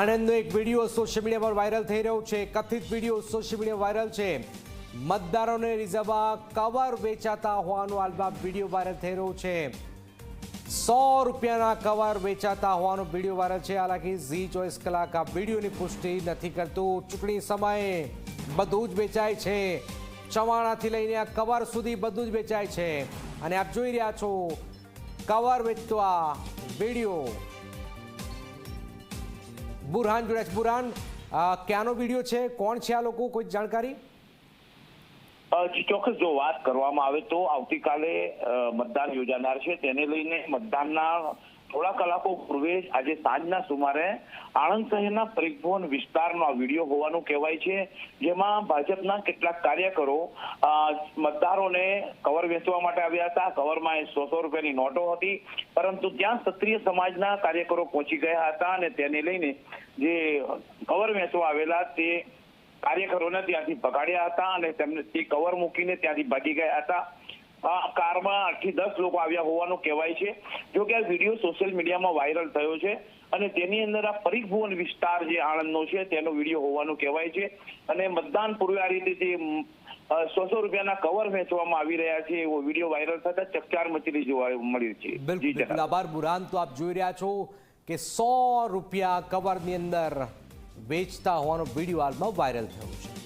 આણંદનો એક video social media પર viral થઈ રહ્યો છે. કથિત વીડિયો સોશિયલ મીડિયા વાયરલ છે. મતદારોને રીઝવવા કવર વેચાતા હોવાનો હાલમાં વીડિયો વાયરલ થઈ રહ્યો છે. સો રૂપિયાના કવર વેચાતા હોવાનો વીડિયો વાયરલ છે. હાલાકી ઝી ચોવીસ કલાક આ વિડીયોની પુષ્ટિ નથી કરતું. ચૂંટણી સમયે બધું જ વેચાય છે. ચવાણાથી લઈને આ કવર સુધી બધું જ વેચાય છે. અને આપ જોઈ રહ્યા છો કવર વેચતો આ વીડિયો. બુરહાન જોડ્યા બુરહાન ક્યાંનો વીડિયો છે? કોણ છે આ લોકો? કોઈ જાણકારી? ચોક્કસ જો વાત કરવામાં આવે તો આવતીકાલે મતદાન યોજાનાર છે. તેને લઈને મતદાનના થોડા કલાકો પૂર્વે આજે સાંજના સુમારે આણંદ શહેરના પરિભવન વિસ્તારનો આ વીડિયો હોવાનું કહેવાય છે. જેમાં ભાજપના કેટલાક કાર્યકરો મતદારોને કવર વેચવા માટે આવ્યા હતા. કવરમાં એ સો રૂપિયાની નોટો હતી. પરંતુ ત્યાં ક્ષત્રિય સમાજના કાર્યકરો પહોંચી ગયા હતા અને તેને લઈને જે કવર વેચવા આવેલા તે કાર્યકરોને ત્યાંથી ભગાડ્યા હતા અને તેમને તે કવર મૂકીને ત્યાંથી ભાગી ગયા હતા. આ કારમાં આઠથી દસ લોકો આવ્યા હોવાનું કહેવાય છે. જો કે આ વીડિયો સોશિયલ મીડિયામાં વાયરલ થયો છે અને તેની અંદર આ પરીખ ભુવન વિસ્તાર જે આણંદનો છે તેનો વીડિયો હોવાનું કહેવાય છે. અને મતદાન પૂર્વે આ રીતે જે સો સો રૂપિયાના કવર વેચવામાં આવી રહ્યા છે એવો વીડિયો વાયરલ થતા ચકચાર મચેલી જોવા મળી છે. બિલકુલ. આભાર બુરાન તો આપ જોઈ રહ્યા છો. કે સો રૂપિયા કવરની અંદર વેચતા હોવાનો વીડિયો હાલમાં વાયરલ થયો છે.